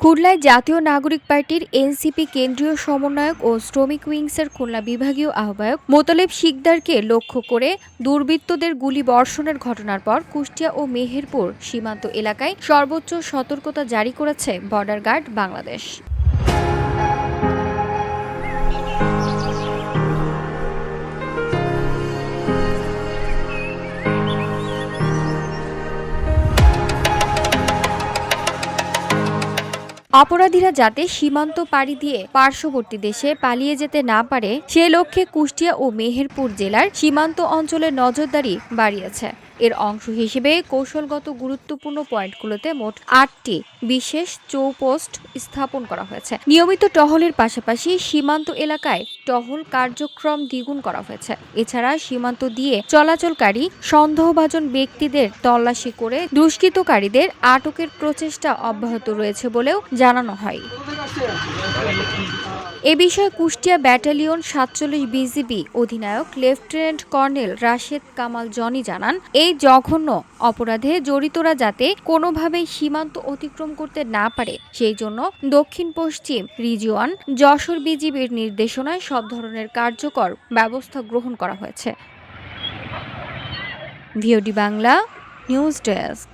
খুলনায় জাতীয় নাগরিক পার্টির এনসিপি কেন্দ্রীয় সমন্বয়ক ও শ্রমিক উইংসের খুলনা বিভাগীয় আহ্বায়ক মোতালেব শিকদারকে লক্ষ্য করে দুর্বৃত্তদের গুলি বর্ষণের ঘটনার পর কুষ্টিয়া ও মেহেরপুর সীমান্ত এলাকায় সর্বোচ্চ সতর্কতা জারি করেছে বর্ডার গার্ড বাংলাদেশ। অপরাধীরা যাতে সীমান্ত পাড়ি দিয়ে পার্শ্ববর্তী দেশে পালিয়ে যেতে না পারে, সে লক্ষ্যে কুষ্টিয়া ও মেহেরপুর জেলার সীমান্ত অঞ্চলে নজরদারি বাড়িয়েছে। এর অংশ হিসেবে কৌশলগত গুরুত্বপূর্ণ পয়েন্টগুলোতে মোট আটটি বিশেষ চৌপোস্ট স্থাপন করা হয়েছে। নিয়মিত টহলের পাশাপাশি সীমান্ত এলাকায় টহল কার্যক্রম দ্বিগুণ করা হয়েছে। এছাড়া সীমান্ত দিয়ে চলাচলকারী সন্দেহভাজন ব্যক্তিদের তল্লাশি করে দুষ্কৃতকারীদের আটকের প্রচেষ্টা অব্যাহত রয়েছে বলেও জানানো হয়। এ বিষয়ে কুষ্টিয়া ব্যাটালিয়ন সাতচল্লিশ বিজিবি অধিনায়ক লেফটেন্যান্ট কর্নেল রাশেদ কামাল জনি জানান, এই জঘন্য অপরাধে জড়িতরা যাতে কোনোভাবেই সীমান্ত অতিক্রম করতে না পারে, সেই জন্য দক্ষিণ পশ্চিম রিজিওয়ান যশোর বিজিবির নির্দেশনায় সব ধরনের কার্যকর ব্যবস্থা গ্রহণ করা হয়েছে। VOD Bangla, news desk.